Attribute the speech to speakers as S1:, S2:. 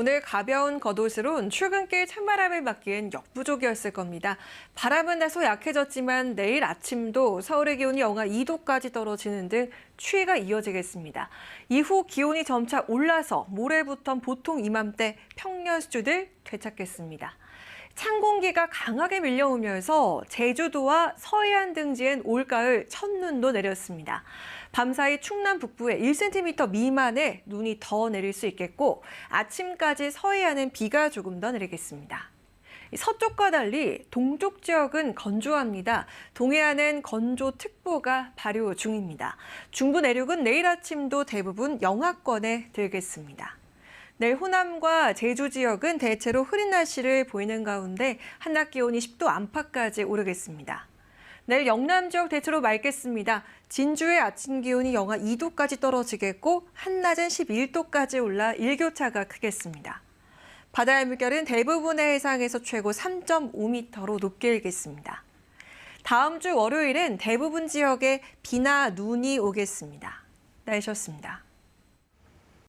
S1: 오늘 가벼운 겉옷으론 출근길 찬바람을 맞기엔 역부족이었을 겁니다. 바람은 다소 약해졌지만 내일 아침도 서울의 기온이 영하 2도까지 떨어지는 등 추위가 이어지겠습니다. 이후 기온이 점차 올라서 모레부턴 보통 이맘때 평년 수준을 되찾겠습니다. 찬 공기가 강하게 밀려오면서 제주도와 서해안 등지엔 올가을 첫눈도 내렸습니다. 밤사이 충남 북부에 1cm 미만의 눈이 더 내릴 수 있겠고 아침까지 서해안은 비가 조금 더 내리겠습니다. 서쪽과 달리 동쪽 지역은 건조합니다. 동해안은 건조특보가 발효 중입니다. 중부 내륙은 내일 아침도 대부분 영하권에 들겠습니다. 내일 호남과 제주 지역은 대체로 흐린 날씨를 보이는 가운데 한낮 기온이 10도 안팎까지 오르겠습니다. 내일 영남 지역 대체로 맑겠습니다. 진주의 아침 기온이 영하 2도까지 떨어지겠고 한낮은 11도까지 올라 일교차가 크겠습니다. 바다의 물결은 대부분의 해상에서 최고 3.5m로 높게 일겠습니다. 다음 주 월요일은 대부분 지역에 비나 눈이 오겠습니다. 날씨였습니다.